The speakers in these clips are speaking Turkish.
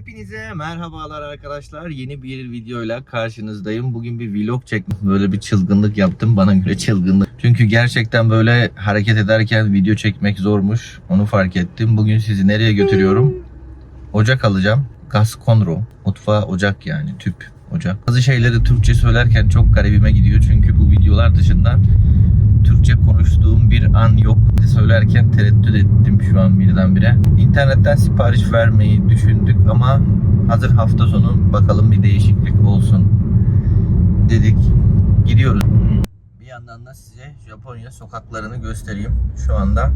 Hepinize merhabalar arkadaşlar. Yeni bir videoyla karşınızdayım. Bugün bir vlog çektim. Böyle bir çılgınlık yaptım. Bana göre çılgınlık. Çünkü gerçekten böyle hareket ederken video çekmek zormuş. Onu fark ettim. Bugün sizi nereye götürüyorum? Ocak alacağım. Gaz konro. Mutfağa ocak yani tüp ocak. Bazı şeyleri Türkçe söylerken çok garibime gidiyor. Çünkü bu videolar dışında Türkçe konuştuğum bir an yok. Söylerken tereddüt ettim şu an birdenbire. İnternetten sipariş vermeyi düşündük ama hazır hafta sonu bakalım bir değişiklik olsun dedik. Gidiyoruz. Bir yandan da size Japonya sokaklarını göstereyim. Şu anda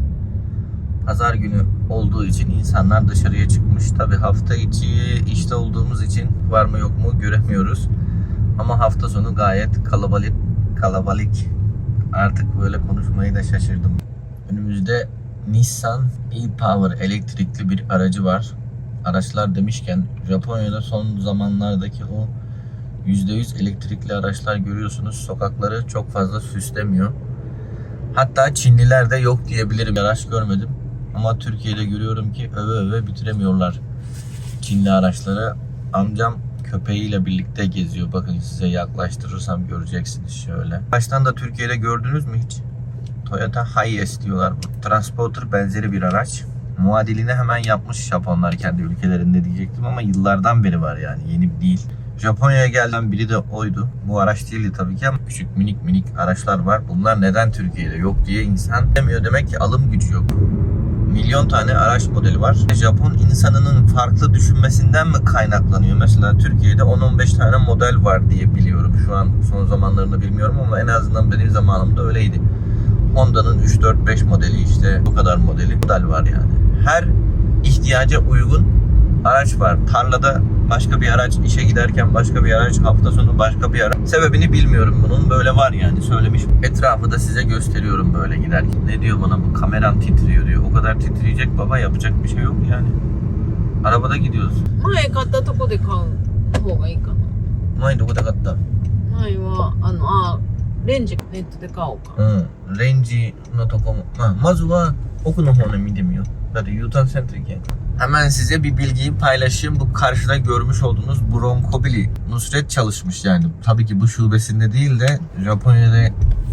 pazar günü olduğu için insanlar dışarıya çıkmış. Tabi hafta içi işte olduğumuz için var mı yok mu göremiyoruz. Ama hafta sonu gayet kalabalık kalabalık artık böyle konuşmayı da şaşırdım. Önümüzde Nissan e-Power elektrikli bir aracı var. Araçlar demişken Japonya'da son zamanlardaki o %100 elektrikli araçlar görüyorsunuz. Sokakları çok fazla süslemiyor. Hatta Çinliler de yok diyebilirim. Araç görmedim. Ama Türkiye'de görüyorum ki öve öve bitiremiyorlar Çinli araçları. Amcam köpeğiyle birlikte geziyor. Bakın size yaklaştırırsam göreceksiniz şöyle. Baştan da Türkiye'de gördünüz mü hiç? Toyota Hiace diyorlar bu. Transporter benzeri bir araç. Muadilini hemen yapmış Japonlar kendi ülkelerinde diyecektim ama yıllardan beri var yani yeni değil. Japonya'ya gelen biri de oydu. Bu araç değildi tabii ki ama küçük minik minik araçlar var. Bunlar neden Türkiye'de yok diye insan demiyor. Demek ki alım gücü yok milyon tane araç modeli var. Japon insanının farklı düşünmesinden mi kaynaklanıyor? Mesela Türkiye'de 10-15 tane model var diye biliyorum. Şu an son zamanlarını bilmiyorum ama en azından benim zamanımda öyleydi. Honda'nın 3-4-5 modeli işte bu kadar modeli model var yani. Her ihtiyaca uygun araç var. Tarlada başka bir araç, işe giderken başka bir araç, hafta sonu başka bir araç. Sebebini bilmiyorum bunun. Böyle var yani söylemiş. Etrafı da size gösteriyorum böyle giderken. Ne diyor bana bu kameram titriyor diyor. O kadar titreyecek baba yapacak bir şey yok yani. Arabada gidiyoruz. 前買ったとこで買う方がいいかな May do katta katta. 前はあのあレンジネットで買おうか Hmm. レンジのとこも。まあ、まずは奥の方に見てみよう。だって U-turn center iken. Hemen size bir bilgiyi paylaşayım. Bu karşıda görmüş olduğunuz Bronkobili Nusret çalışmış yani. Tabii ki bu şubesinde değil de Japonya'da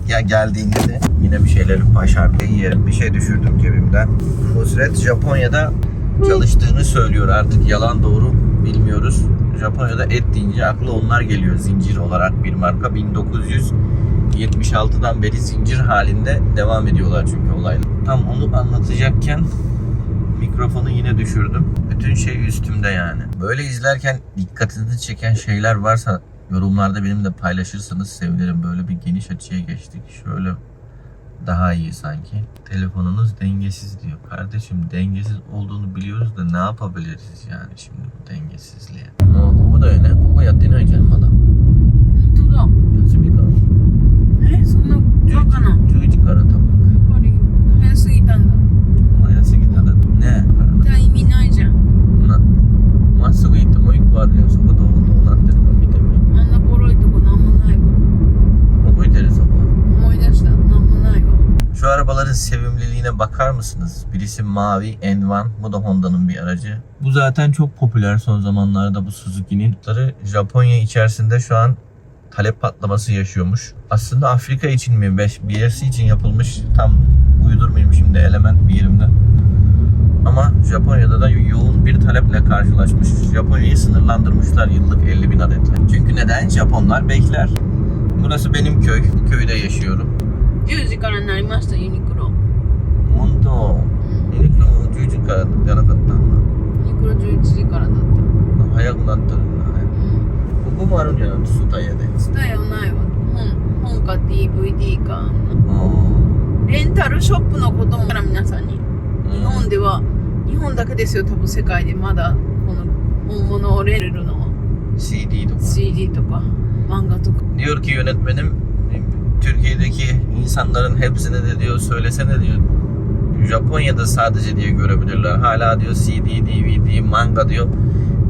ya geldiğinde de yine bir şeyleri başardı. Yerim bir şey düşürdüm cebimden. Nusret Japonya'da çalıştığını söylüyor. Artık yalan doğru bilmiyoruz. Japonya'da et deyince aklı onlar geliyor zincir olarak bir marka. 1976'dan beri zincir halinde devam ediyorlar çünkü olaylar. Tam onu anlatacakken mikrofonu yine düşürdüm. Bütün şey üstümde yani. Böyle izlerken dikkatinizi çeken şeyler varsa yorumlarda benimle paylaşırsanız sevinirim. Böyle bir geniş açıya geçtik. Şöyle daha iyi sanki. Telefonunuz dengesiz diyor. Kardeşim dengesiz olduğunu biliyoruz da ne yapabiliriz yani şimdi bu dengesizliğe? No, bu da öyle. Bu da yattığını hocam adam. Durum. Nasıl bir konu? Ne? Sonra konu. Çocuk konu mısınız? Birisi mavi N1, bu da Honda'nın bir aracı. Bu zaten çok popüler son zamanlarda bu Suzuki'nin. Japonya içerisinde şu an talep patlaması yaşıyormuş. Aslında Afrika için mi, BRC için yapılmış tam uydurmayayım şimdi element bir yerimden. Ama Japonya'da da yoğun bir taleple karşılaşmış. Japonya'yı sınırlandırmışlar yıllık 50 bin adetle. Çünkü neden? Japonlar bekler. Burası benim köy. Bu köyde yaşıyorum. 10時からになりましたユニクロ、 本当うん、ユニクロも10時からじゃなかったんユニクロ11時からだっただ早くなってるんだね。うんここもあるんじゃない？スタイヤで。スタイヤはないわ。本本か DVD かあレンタルショップのこともから皆さんに。ー日本では日本だけですよ多分世界で。まだこの本物をレンタルの CD とか。CD とか漫画とか。diyor ki yönetmenim Türkiye'deki insanların hepsine de diyor söylesene diyor Japonya'da sadece diye görebilirler. Hala diyor CD, DVD, manga diyor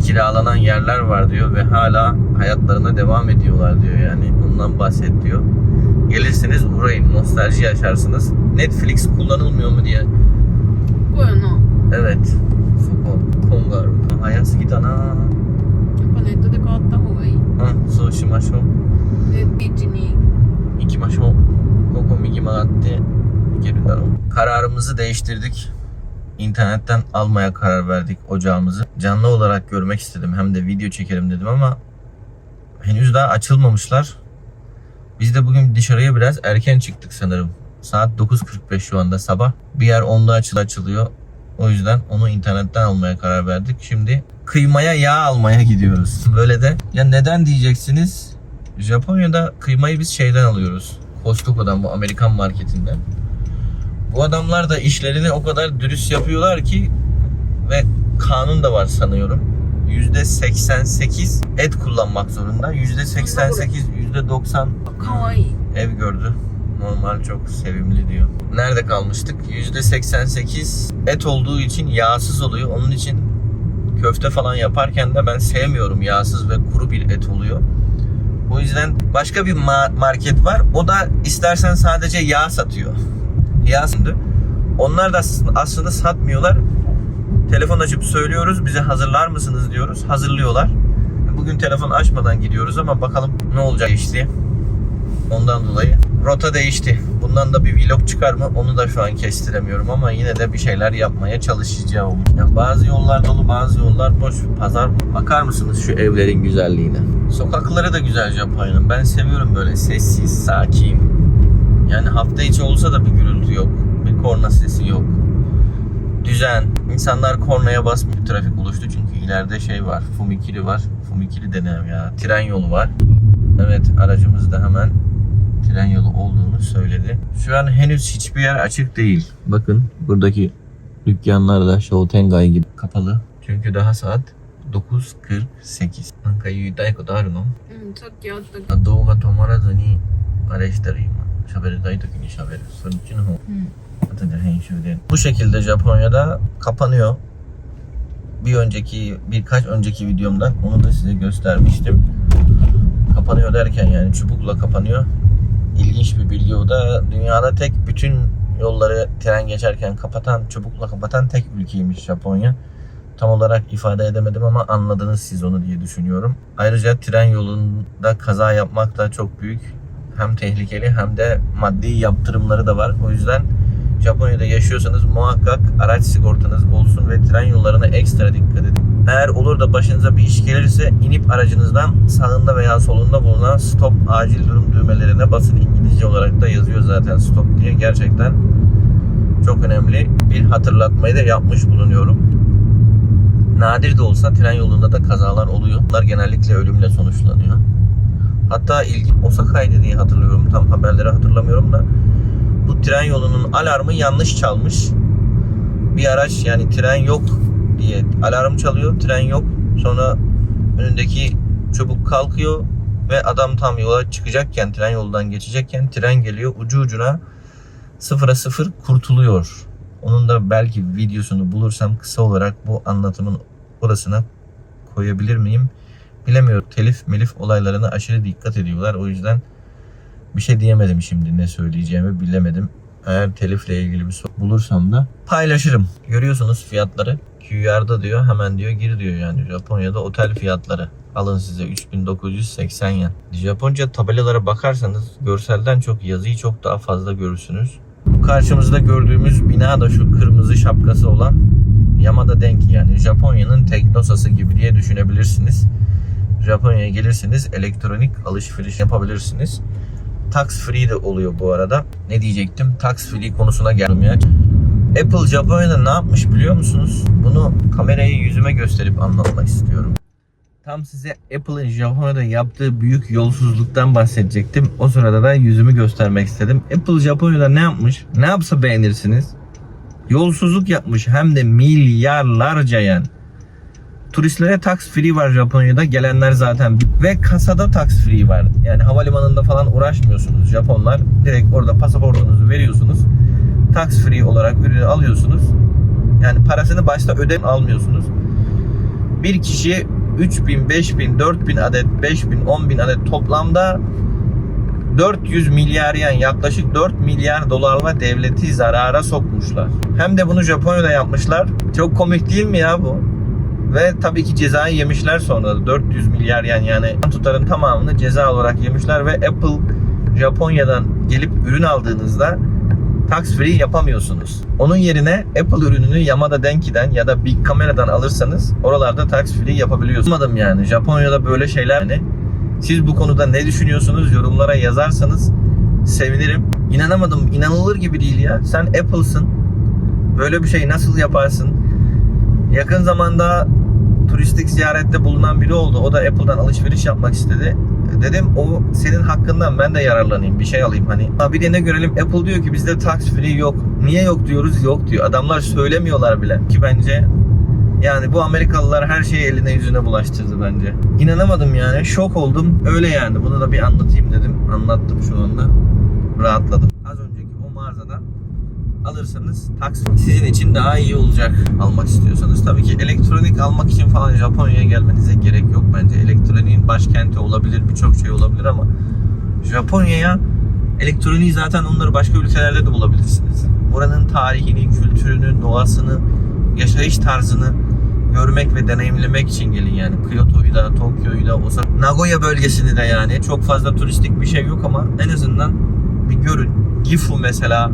kiralanan yerler var diyor ve hala hayatlarına devam ediyorlar diyor yani bundan bahset diyor. Gelirsiniz uğrayın nostalji yaşarsınız. Netflix kullanılmıyor mu diye. Bueno. Evet. Fuku, Kongar. Hayası git ana. Nette de katta hovayı. Ha, so shimashou. Bichini. Ikimasho. Koko migi magatte. Sağlık yerinden. Kararımızı değiştirdik. İnternetten almaya karar verdik ocağımızı. Canlı olarak görmek istedim. Hem de video çekelim dedim ama henüz daha açılmamışlar. Biz de bugün dışarıya biraz erken çıktık sanırım. Saat 9.45 şu anda sabah. Bir yer 10'da açıl açılıyor. O yüzden onu internetten almaya karar verdik. Şimdi kıymaya yağ almaya gidiyoruz. Böyle de ya neden diyeceksiniz? Japonya'da kıymayı biz şeyden alıyoruz. Costco'dan bu Amerikan marketinden bu adamlar da işlerini o kadar dürüst yapıyorlar ki ve kanun da var sanıyorum. %88 et kullanmak zorunda. %88, %90 ev gördü. Normal çok sevimli diyor. Nerede kalmıştık? %88 et olduğu için yağsız oluyor. Onun için köfte falan yaparken de ben sevmiyorum yağsız ve kuru bir et oluyor. O yüzden başka bir market var. O da istersen sadece yağ satıyor. Satıyor. Onlar da as- aslında satmıyorlar. Telefon açıp söylüyoruz. Bize hazırlar mısınız diyoruz. Hazırlıyorlar. Bugün telefon açmadan gidiyoruz ama bakalım ne olacak işte. Ondan dolayı rota değişti. Bundan da bir vlog çıkar mı onu da şu an kestiremiyorum ama yine de bir şeyler yapmaya çalışacağım. Ya bazı yollar dolu bazı yollar boş. Pazar bakar mısınız şu evlerin güzelliğine? Sokakları da güzel Japonya'nın. Ben seviyorum böyle sessiz, sakin. Yani hafta içi olsa da bir gürültü yok. Bir korna sesi yok. Düzen. İnsanlar kornaya basmıyor. Trafik oluştu çünkü ileride şey var. Fumikili var. Fumikili denem ya. Tren yolu var. Evet aracımız da hemen tren yolu olduğunu söyledi. Şu an henüz hiçbir yer açık değil. Bakın buradaki dükkanlar da Shoutengai gibi kapalı. Çünkü daha saat 9.48. なんか言いたいことあるのうんさっきあったけど動画止まらずにあれしたら今 喋りたい時に喋るそっちの方うん、 Zaten編集で. Bu şekilde Japonya'da kapanıyor. Bir önceki birkaç önceki videomda onu da size göstermiştim. Kapanıyor derken yani çubukla kapanıyor. İlginç bir bilgi o da dünyada tek bütün yolları tren geçerken kapatan, çubukla kapatan tek ülkeymiş Japonya. Tam olarak ifade edemedim ama anladınız siz onu diye düşünüyorum. Ayrıca tren yolunda kaza yapmak da çok büyük hem tehlikeli hem de maddi yaptırımları da var. O yüzden Japonya'da yaşıyorsanız muhakkak araç sigortanız olsun ve tren yollarına ekstra dikkat edin. Eğer olur da başınıza bir iş gelirse inip aracınızdan sağında veya solunda bulunan stop acil durum düğmelerine basın. İngilizce olarak da yazıyor zaten stop diye. Gerçekten çok önemli bir hatırlatmayı da yapmış bulunuyorum. Nadir de olsa tren yolunda da kazalar oluyor. Bunlar genellikle ölümle sonuçlanıyor. Hatta ilgi Osaka'ydı diye hatırlıyorum. Tam haberleri hatırlamıyorum da bu tren yolunun alarmı yanlış çalmış. Bir araç yani tren yok diye alarm çalıyor. Tren yok. Sonra önündeki çubuk kalkıyor ve adam tam yola çıkacakken tren yoldan geçecekken tren geliyor ucu ucuna sıfıra sıfır kurtuluyor. Onun da belki videosunu bulursam kısa olarak bu anlatımın orasına koyabilir miyim? Bilemiyorum. Telif melif olaylarına aşırı dikkat ediyorlar. O yüzden bir şey diyemedim şimdi ne söyleyeceğimi bilemedim. Eğer telifle ilgili bir soru bulursam da paylaşırım. Görüyorsunuz fiyatları. QR'da diyor hemen diyor gir diyor yani Japonya'da otel fiyatları. Alın size 3980 yen. Japonca tabelalara bakarsanız görselden çok yazıyı çok daha fazla görürsünüz. Karşımızda gördüğümüz bina da şu kırmızı şapkası olan Yamada Denki yani Japonya'nın Teknosa'sı gibi diye düşünebilirsiniz. Japonya'ya gelirsiniz elektronik alışveriş yapabilirsiniz. Tax free de oluyor bu arada. Ne diyecektim? Tax free konusuna geldim. Apple Japonya'da ne yapmış biliyor musunuz? Bunu kamerayı yüzüme gösterip anlatmak istiyorum. Tam size Apple'ın Japonya'da yaptığı büyük yolsuzluktan bahsedecektim. O sırada da yüzümü göstermek istedim. Apple Japonya'da ne yapmış? Ne yapsa beğenirsiniz. Yolsuzluk yapmış hem de milyarlarca yen. Turistlere tax free var Japonya'da. Gelenler zaten ve kasada tax free var. Yani havalimanında falan uğraşmıyorsunuz Japonlar. Direkt orada pasaportunuzu veriyorsunuz. Tax free olarak ürünü alıyorsunuz. Yani parasını başta ödem almıyorsunuz. Bir kişiye 3000, 5000, 4000 adet, 5000, 10000 adet toplamda 400 milyar yen yaklaşık 4 milyar dolarla devleti zarara sokmuşlar. Hem de bunu Japonya'da yapmışlar. Çok komik değil mi ya bu? Ve tabii ki cezayı yemişler sonra da 400 milyar yani yani tutarın tamamını ceza olarak yemişler ve Apple Japonya'dan gelip ürün aldığınızda tax free yapamıyorsunuz. Onun yerine Apple ürününü Yamada Denki'den ya da Big Camera'dan alırsanız oralarda tax free yapabiliyorsunuz. Anladım yani Japonya'da böyle şeyler yani. Siz bu konuda ne düşünüyorsunuz yorumlara yazarsanız sevinirim. İnanamadım. İnanılır gibi değil ya. Sen Apple'sın. Böyle bir şey nasıl yaparsın? Yakın zamanda turistik ziyarette bulunan biri oldu. O da Apple'dan alışveriş yapmak istedi. Dedim o senin hakkından ben de yararlanayım. Bir şey alayım hani. Ha bir de ne görelim Apple diyor ki bizde tax free yok. Niye yok diyoruz? Yok diyor. Adamlar söylemiyorlar bile. Ki bence yani bu Amerikalılar her şeyi eline yüzüne bulaştırdı bence. İnanamadım yani. Şok oldum. Öyle yani. Bunu da bir anlatayım dedim. Anlattım şu anda. Rahatladım. Az önceki o mağazadan alırsanız taksi sizin için daha iyi olacak almak istiyorsanız. Tabii ki elektronik almak için falan Japonya'ya gelmenize gerek yok bence. Elektroniğin başkenti olabilir, birçok şey olabilir ama Japonya'ya elektroniği zaten onları başka ülkelerde de bulabilirsiniz. Oranın tarihini, kültürünü, doğasını, yaşayış tarzını görmek ve deneyimlemek için gelin yani. Kyoto'yu da, Tokyo'yu da, Osaka, Nagoya bölgesini de yani. Çok fazla turistik bir şey yok ama en azından bir görün. Gifu mesela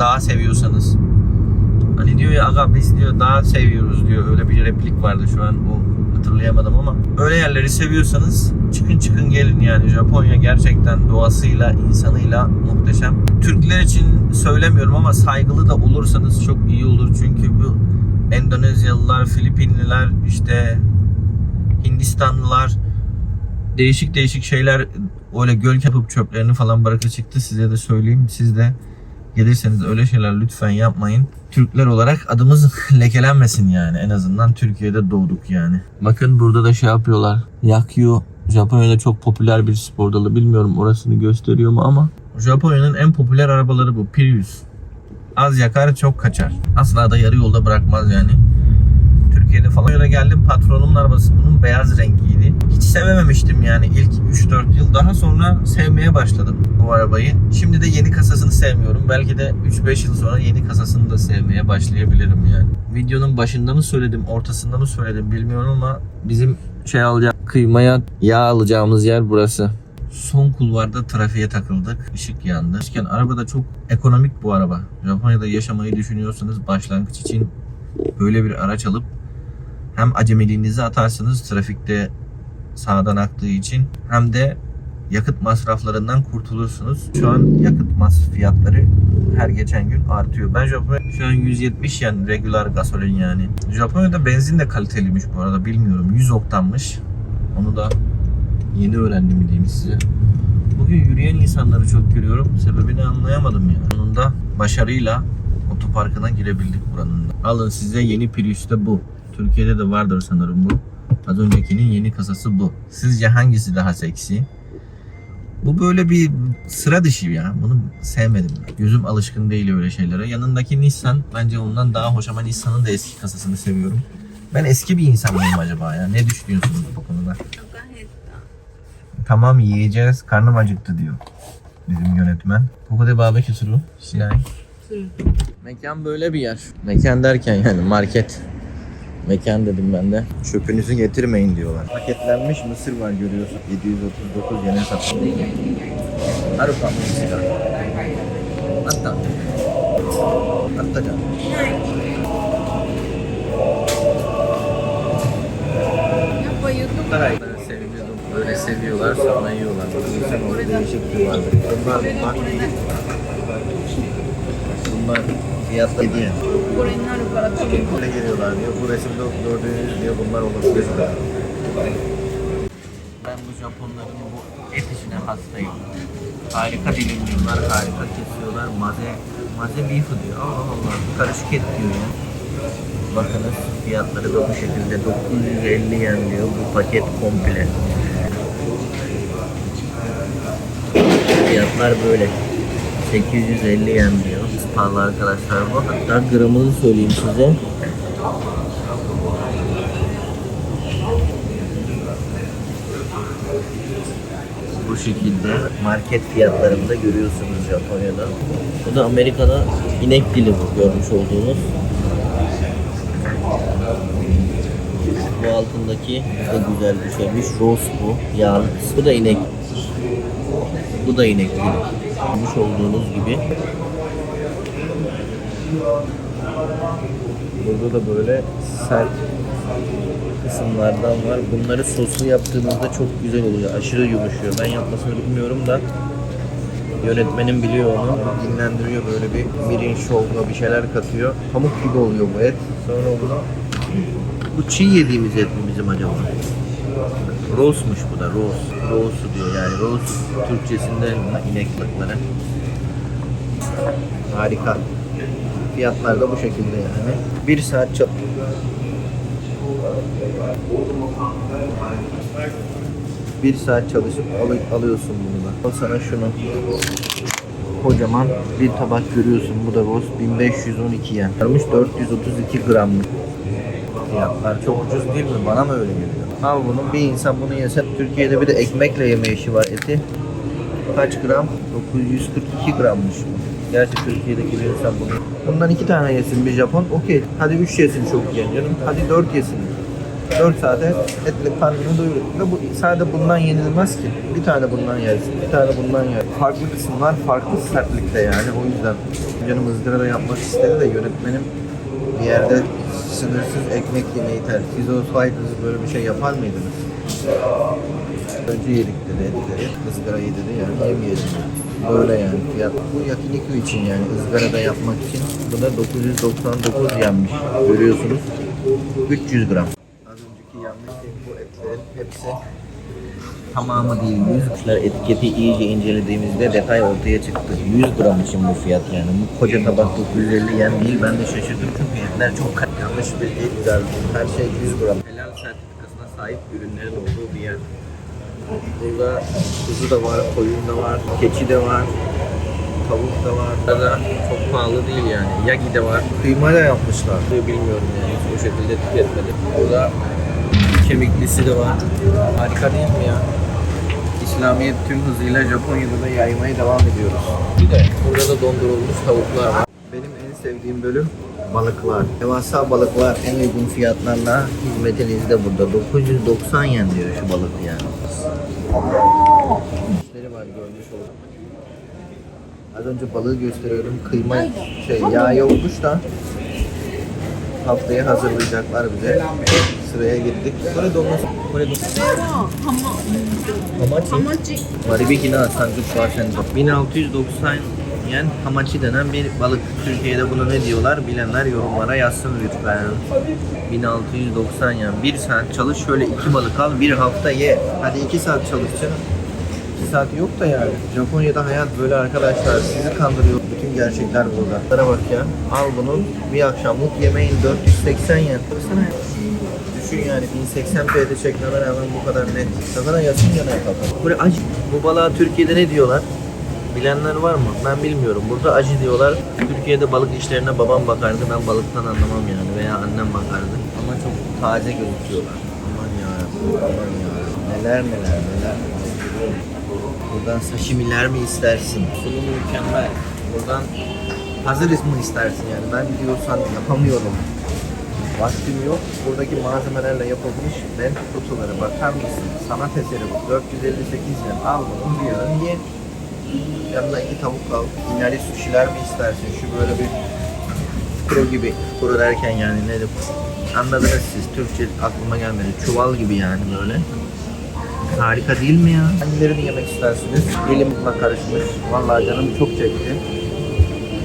daha seviyorsanız. Hani diyor ya aga biz diyor daha seviyoruz diyor. Öyle bir replik vardı şu an o hatırlayamadım ama. Öyle yerleri seviyorsanız çıkın çıkın gelin yani. Japonya gerçekten doğasıyla, insanıyla muhteşem. Türkler için söylemiyorum ama saygılı da olursanız çok iyi olur. Çünkü bu Endonezyalılar, Filipinliler, işte Hindistanlılar değişik değişik şeyler öyle göl yapıp çöplerini falan bırakı çıktı. Size de söyleyeyim. Siz de gelirseniz öyle şeyler lütfen yapmayın. Türkler olarak adımız lekelenmesin yani. En azından Türkiye'de doğduk yani. Bakın burada da şey yapıyorlar. Yakyu Japonya'da çok popüler bir spor dalı. Bilmiyorum orasını gösteriyor mu ama Japonya'nın en popüler arabaları bu. Prius. Az yakar çok kaçar. Asla da yarı yolda bırakmaz yani. Türkiye'de falan öyle geldim patronun arabası bunun beyaz rengiydi. Hiç sevememiştim yani ilk 3-4 yıl. Daha sonra sevmeye başladım bu arabayı. Şimdi de yeni kasasını sevmiyorum. Belki de 3-5 yıl sonra yeni kasasını da sevmeye başlayabilirim yani. Videonun başında mı söyledim, ortasında mı söyledim bilmiyorum ama bizim şey alacak kıymaya yağ alacağımız yer burası. Son kulvarda trafiğe takıldık. Işık yandı. Gerçekten araba da çok ekonomik bu araba. Japonya'da yaşamayı düşünüyorsanız başlangıç için böyle bir araç alıp hem acemiliğinizi atarsınız trafikte sağdan aktığı için hem de yakıt masraflarından kurtulursunuz. Şu an yakıt masraf fiyatları her geçen gün artıyor. Ben Japonya şu an 170 yen regular gasolin yani. Japonya'da benzin de kaliteliymiş bu arada bilmiyorum. 100 oktanmış. Onu da yeni öğrendim diyeyim size. Bugün yürüyen insanları çok görüyorum. Sebebini anlayamadım yani. Onun da başarıyla otoparkına girebildik buranın da. Alın size yeni Prius da bu. Türkiye'de de vardır sanırım bu. Az öncekinin yeni kasası bu. Sizce hangisi daha seksi? Bu böyle bir sıra dışı ya. Bunu sevmedim. Gözüm alışkın değil öyle şeylere. Yanındaki Nissan bence ondan daha hoş ama Nissan'ın da eski kasasını seviyorum. Ben eski bir insan mıyım acaba ya? Ne düşünüyorsunuz bu konuda? Tamam yiyeceğiz. Karnım acıktı diyor. Bizim yönetmen. Kokode barbekü suru. Sinay. Mekan böyle bir yer. Mekan derken yani market. Mekan dedim ben de. Çöpünüzü getirmeyin diyorlar. Paketlenmiş mısır var görüyorsun. 739 yene satılıyor. Haruka mısır. Hatta. Hatta can. Saray. Ben seviyordum. Böyle seviyorlar sonra yiyorlar. Bakın orada değişik bir vardı. Bunlar. Bunlar fiyatları diyor. Böyle geliyorlar diyor. Bu resimde gördüğünüz diyor bunlar olur. Ben bu Japonların bu et işine hastayım. Harika dilimliyorlar, harika kesiyorlar. Maze, maze beef'i diyor. Allah Allah karışık et diyor ya. Bakınız fiyatları da bu şekilde 950 yen diyor bu paket komple. Fiyatlar böyle 850 yen diyor. Pahalı arkadaşlar bu. Hatta gramını söyleyeyim size. Bu şekilde market fiyatlarında görüyorsunuz Japonya'da. Bu da Amerika'da inek dili bu görmüş olduğunuz. Yanındaki de güzel bir şeymiş. Roast bu. Yağlı. Bu da inek. Bu da inek. Görmüş olduğunuz gibi. Burada da böyle sert kısımlardan var. Bunları soslu yaptığınızda çok güzel oluyor. Aşırı yumuşuyor. Ben yapmasını bilmiyorum da yönetmenim biliyor onu. Dinlendiriyor böyle bir mirin şovla bir şeyler katıyor. Pamuk gibi oluyor bu et. Sonra bunu bu çiğ yediğimiz et mi bizim acaba? Roastmuş bu da roast. Roast'u diyor yani roast Türkçesinde inek lıkları. Harika. Fiyatlar da bu şekilde yani. Bir saat çal bir saat çalışıp al- alıyorsun bunu da. Al sana şunu. Kocaman bir tabak görüyorsun. Bu da roast 1512 yen. Varmış 432 gramlık. Fiyatlar çok ucuz değil mi? Bana mı öyle geliyor? Al bunu bir insan bunu yese Türkiye'de bir de ekmekle yeme işi var eti. Kaç gram? 942 grammış bu. Gerçi Türkiye'deki bir insan bunu. Bundan iki tane yesin bir Japon. Okey. Hadi üç yesin çok yiyen canım. Hadi dört yesin. 4 saate etli karnını doyurur. Ve bu sadece bundan yenilmez ki. Bir tane bundan yersin, bir tane bundan yer. Farklı kısımlar farklı sertlikte yani. O yüzden canım ızgara da yapmak istedi de yönetmenim bir yerde sınırsız ekmek yemeyi tercih. Siz olsaydınız böyle bir şey yapar mıydınız? Önce yedik dedi etleri, ızgarayı dedi yani yemeyelim. Böyle yani fiyat. Bu yakiniku için yani ızgarada yapmak için. Bu da 999 yenmiş. Görüyorsunuz. 300 gram. Az önceki yanlış bu etlerin hepsi tamamı değil. 100 kuşlar etiketi iyice incelediğimizde detay ortaya çıktı. 100 gram için bu fiyat yani. Bu koca tabak 950 yen değil. Ben de şaşırdım çünkü etler çok yanlış bir değil. Her şey 100 gram. Helal sertifikasına sahip ürünlerin olduğu bir yer. Burada kuzu da var, koyun da var, keçi de var, tavuk da var. Burada çok pahalı değil yani. Yagi de var. Kıyma da yapmışlar. Bilmiyorum yani hiç o şekilde tüketmedim. Burada kemiklisi de var. Harika değil mi ya? İslamiyet tüm hızıyla Japonya'da da yaymaya devam ediyoruz. Bir de burada da dondurulmuş tavuklar var. Benim en sevdiğim bölüm balıklar, devasa balıklar en uygun fiyatlarla hizmetinizde burada. 990 yen diyor şu balık yani. Müşteri var görmüş. Az önce balığı gösteriyorum. Kıyma şey yağ yokmuş da haftaya hazırlayacaklar bize. Sıraya gittik. Kore dolması. Kore dolması. Hamachi. Hamachi. Maribiki na 36%. 1690 yen hamachi denen bir balık. Türkiye'de bunu ne diyorlar bilenler yorumlara yazsın lütfen. 1690 yen. Bir saat çalış şöyle iki balık al bir hafta ye. Hadi iki saat çalış canım. İki saat yok da yani. Japonya'da hayat böyle arkadaşlar. Sizi kandırıyor. Bütün gerçekler burada. Bunlara bak ya. Al bunu bir akşamlık yemeğin 480 yen. Düşün yani 1080p'de çekmeme rağmen bu kadar net. Sakana yasın yana yapalım. Böyle. Bu balığa Türkiye'de ne diyorlar? Bilenler var mı? Ben bilmiyorum. Burada acı diyorlar. Türkiye'de balık işlerine babam bakardı. Ben balıktan anlamam yani. Veya annem bakardı. Ama çok taze gözüküyorlar. Aman yarabbim. Aman yarabbim. Neler neler neler. Buradan sashimiler mi istersin? Sunumu mükemmel. Buradan hazır mı istersin yani? Ben diyorsan yapamıyorum. Vaktim yok. Buradaki malzemelerle yapılmış bento kutuları bakar mısın? Sanat eseri bu. 458 yen. Al bunu bir yarın ye. Yanına iki tavuk al. İnari sushi'ler mi istersin? Şu böyle bir kuru gibi. Kuru derken yani ne de Anladınız siz. Türkçe aklıma gelmedi. Çuval gibi yani böyle. Harika değil mi ya? Hangilerini yemek istersiniz? Dilimle karışmış. Vallahi canım çok çekti.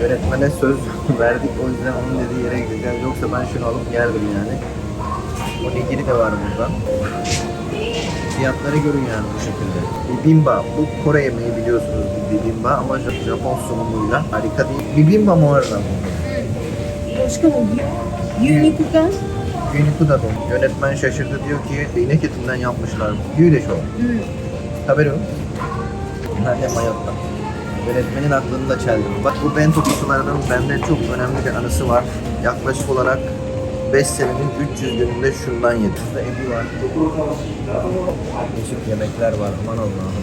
Yönetmene söz verdik o yüzden onun dediği yere gideceğiz. Yoksa ben şunu alıp geldim yani. Onigiri de var burada. Fiyatları görün yani bu şekilde. Bibimba. Bu Kore yemeği biliyorsunuz bibimba ama Japon sunumuyla harika değil. Bibimba mı arada mı? Başkanım, Yunikugan. Yuniku da bu. Yönetmen şaşırdı diyor ki inek etinden yapmışlar. Yüyle şu. Haberi yok. Nerede mayotta? Yönetmenin aklını da çeldim. Bak bu bento pizzalarının bende çok önemli bir anısı var. Yaklaşık olarak 5 senenin 300 gününde şundan yedim. Burada evi var. Değişik yemekler var. Aman Allah'ım.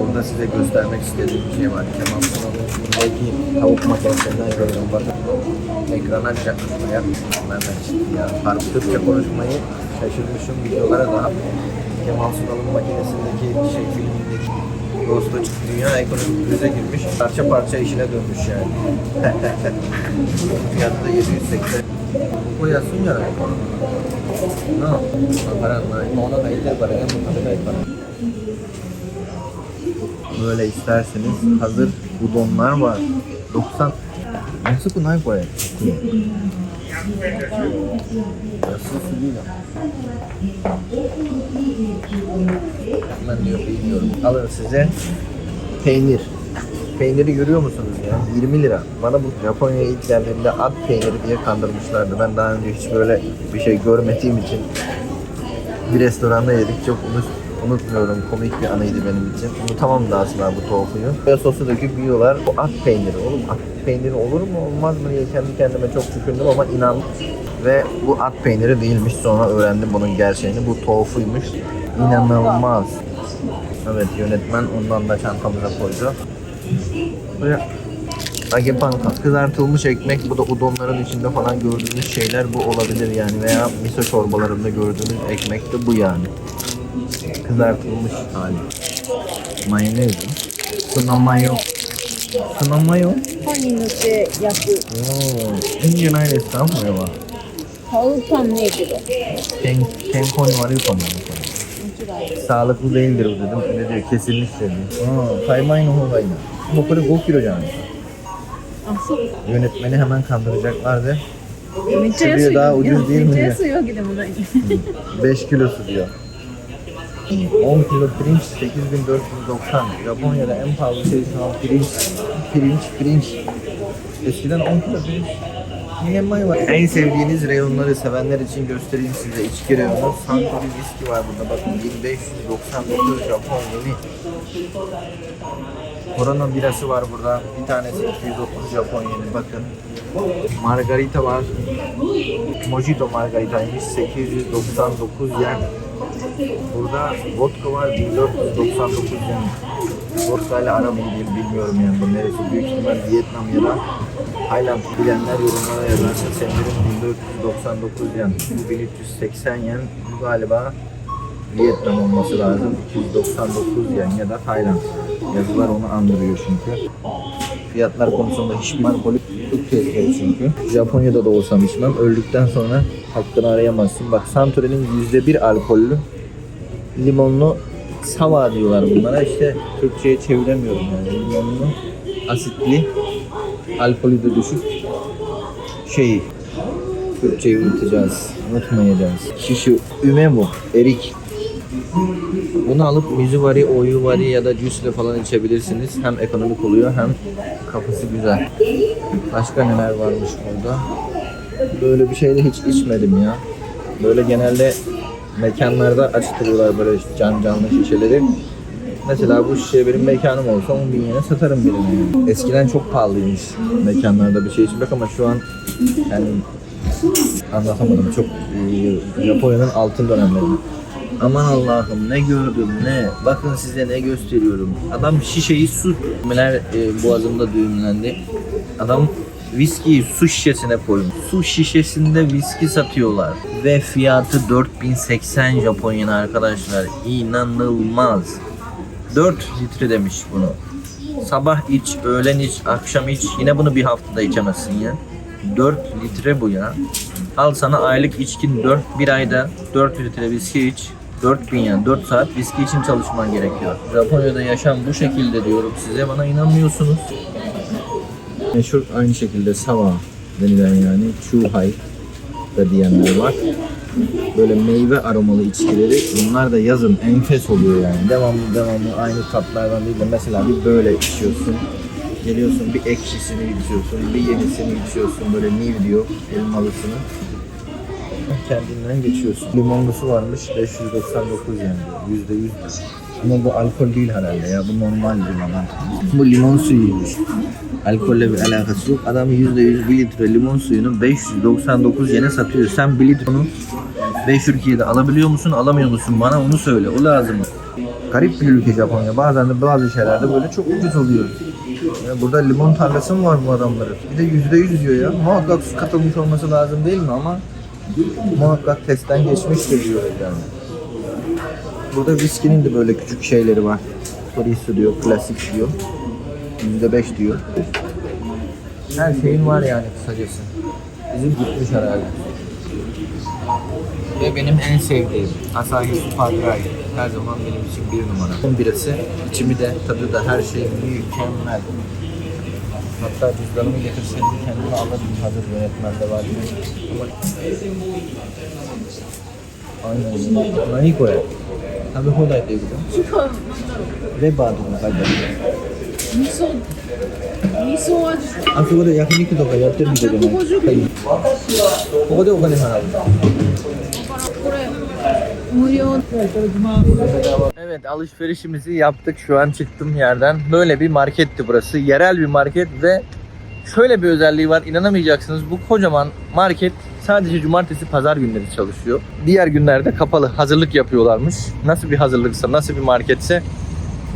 Burada size göstermek istediğim bir şey var. Kemal buradaki tavuk makinesinden gördüm. Bakın ekrana çakmaya nereden çıktı ya. Harbi Türkçe konuşmayı şaşırmışım videolara da. Kemal Sunal'ın makinesindeki şey filmindeki Çıktı. Dünya ekonomik krize girmiş. Parça parça işine dönmüş yani. Fiyatı da 780. Bu yazsın ya. No. Para, ona kayıtlar para. Ona kayıt para. Böyle isterseniz hazır udonlar var. 90 Nasıl bu nay koy? Nasıl suyuyla? Ben diyor bilmiyorum. Alın size peynir. Peyniri görüyor musunuz ya? 20 lira. Bana bu Japonya'ya ilk geldiğimde at peyniri diye kandırmışlardı. Ben daha önce hiç böyle bir şey görmediğim için bir restoranda yedik. Çok unut, unutmuyorum. Komik bir anıydı benim için. Unutamam da aslında bu tofuyu. Ve sosu döküp yiyorlar. Bu at peyniri. Oğlum at peyniri olur mu olmaz mı diye kendi kendime çok düşündüm ama inandım. Ve bu at peyniri değilmiş. Sonra öğrendim bunun gerçeğini. Bu tofuymuş. İnanılmaz. Evet yönetmen ondan da çantamıza koydu. Buraya Agepanka. Kızartılmış ekmek. Bu da udonların içinde falan gördüğünüz şeyler bu olabilir yani. Veya miso çorbalarında gördüğünüz ekmek de bu yani Kızartılmış hali. Mayonez. Tuna mayo. Tuna mayo. パンに塗って焼く Oo, いいんじゃないですかこれは。買うパンねえけど健健康に悪いかもね。こ間違いれSağlıklı değildir bu dedim. Öyle diyor kesilmiş dedi. Aa, kaymağın oがいいな。もうこれ5キロじゃないですか。あそうか Yönetmeni hemen kandıracaklardı. めっちゃ安いdaha ucuz değil miめっちゃね安いわけでもないね 5 kilosu diyor. 10 kilo pirinç 8490. Japonya'da en pahalı şey şu an pirinç. Pirinç, pirinç. Eskiden 10 kilo pirinç. Yiyemay var. En sevdiğiniz reyonları sevenler için göstereyim size. İçki reyonu. Suntory viski var burada. Bakın 1599 Japon yeni. Korona birası var burada. Bir tanesi 230 Japon yeni. Bakın. Margarita var. Mojito margaritaymış 899 yen. Burada vodka var 1499 yen. Vodka ile iyi değil bilmiyorum yani neresi büyük ihtimal Vietnam ya da Tayland bilenler yorumlara yazarsa sevinirim 1499 yen. Bu 1380 yen. Bu galiba Vietnam olması lazım. 299 yen ya da Tayland. Yazılar onu andırıyor çünkü. Fiyatlar konusunda hiçbir alkolü çok tehlikeli çünkü. Japonya'da da olsam içmem. Öldükten sonra hakkını arayamazsın. Bak Santorin'in %1 alkollü limonlu sava diyorlar bunlara. İşte Türkçe'ye çeviremiyorum yani. Limonlu, asitli, alkolü de düşük şey Türkçe'yi unutacağız. Unutmayacağız. Şişi üme bu. Erik. Bunu alıp mizuvari, oyuvari ya da cüsle falan içebilirsiniz. Hem ekonomik oluyor hem kapısı güzel. Başka neler varmış burada? Böyle bir şey de hiç içmedim ya. Böyle genelde mekanlarda açtırıyorlar böyle can canlı şişeleri. Mesela bu şişe benim mekanım olsa 10 bin yene satarım birine. Eskiden çok pahalıymış mekanlarda bir şey içmek ama şu an yani anlatamadım çok e, Japonya'nın altın dönemleri. Aman Allah'ım ne gördüm ne. Bakın size ne gösteriyorum. Adam şişeyi su düğmeler e, boğazımda düğümlendi. Adam viskiyi su şişesine koymuş. Su şişesinde viski satıyorlar. Ve fiyatı 4080 Japon arkadaşlar. İnanılmaz. 4 litre demiş bunu. Sabah iç, öğlen iç, akşam iç. Yine bunu bir haftada içemezsin ya. 4 litre bu ya. Al sana aylık içkin 4, bir ayda 4 litre viski iç. 4000 yani 4 saat viski için çalışman gerekiyor. Japonya'da yaşam bu şekilde diyorum size bana inanmıyorsunuz. Meşhur aynı şekilde sava denilen yani chuhai da diyenler var. Böyle meyve aromalı içkileri bunlar da yazın enfes oluyor yani. Devamlı devamlı aynı tatlardan değil de mesela bir böyle içiyorsun. Geliyorsun bir ekşisini içiyorsun, bir yenisini içiyorsun böyle new diyor elmalısını. Kendinden geçiyorsun. Limonlusu varmış 599 yani yüzde yüz. Ama bu alkol değil herhalde ya bu normal limon. Bu limon suyuymuş. Alkolle bir alakası yok. Adam %100 bir litre limon suyunu 599 yene satıyor. Sen bir litre onu 5 Türkiye'de alabiliyor musun, alamıyor musun? Bana onu söyle. O lazım. Garip bir ülke Japonya. Bazen de bazı şeylerde böyle çok ucuz oluyor. Ya burada limon tarlası mı var bu adamların? Bir de yüzde yüz diyor ya. Muhakkak su katılmış olması lazım değil mi ama muhakkak testten geçmiştir diyor yani. Burada viskinin de böyle küçük şeyleri var. Torisu diyor, klasik diyor. Yüzde beş diyor. Her şeyin var yani kısacası. Bizim gitmiş herhalde. Ve benim en sevdiğim Asahi Super Dry. Her zaman benim için bir numara. Bunun birisi, içimi de, tadı da her şey mükemmel. Hatta cüzdanımı getirseydim kendime alırdım hazır yönetmende var diye. Aynen. Nani koye? 食べ放題ということ違う、なんだろう。レバーとか書いてある味噌、味噌味。あそこで焼肉とかやってるみたいじゃない150はいここでお金払うこれ、無料。 Evet alışverişimizi yaptık. Şu an çıktım yerden. Böyle bir marketti burası. Yerel bir market ve şöyle bir özelliği var. İnanamayacaksınız. Bu kocaman market sadece cumartesi pazar günleri çalışıyor. Diğer günlerde kapalı. Hazırlık yapıyorlarmış. Nasıl bir hazırlıksa, nasıl bir marketse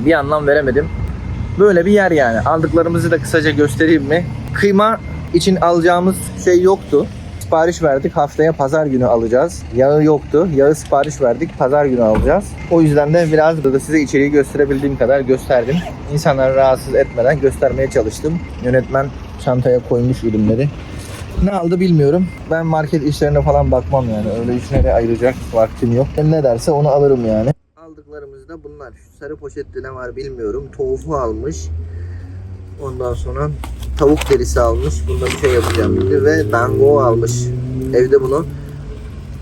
bir anlam veremedim. Böyle bir yer yani. Aldıklarımızı da kısaca göstereyim mi? Kıyma için alacağımız şey yoktu. Sipariş verdik. Haftaya pazar günü alacağız. Yağı yoktu. Yağı sipariş verdik. Pazar günü alacağız. O yüzden de biraz da size içeriği gösterebildiğim kadar gösterdim. İnsanları rahatsız etmeden göstermeye çalıştım. Yönetmen çantaya koymuş ürünleri. Ne aldı bilmiyorum. Ben market işlerine falan bakmam yani. Öyle işlere ayıracak vaktim yok. Ne derse onu alırım yani. Aldıklarımız da bunlar. Şu sarı poşette ne var bilmiyorum. Tofu almış. Ondan sonra tavuk derisi almış. Bunda bir şey yapacağım dedi. Ve dango almış. Evde bunu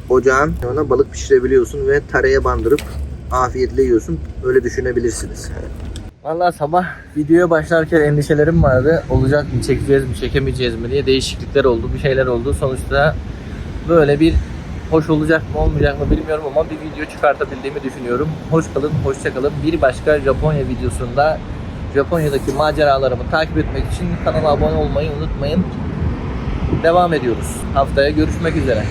ocağın yanına balık pişirebiliyorsun ve taraya bandırıp afiyetle yiyorsun. Öyle düşünebilirsiniz. Vallahi sabah videoya başlarken endişelerim vardı. Olacak mı, çekeceğiz mi, çekemeyeceğiz mi diye değişiklikler oldu, bir şeyler oldu. Sonuçta böyle bir hoş olacak mı olmayacak mı bilmiyorum ama bir video çıkartabildiğimi düşünüyorum. Hoş kalın, hoşça kalın. Bir başka Japonya videosunda Japonya'daki maceralarımı takip etmek için kanala abone olmayı unutmayın. Devam ediyoruz. Haftaya görüşmek üzere.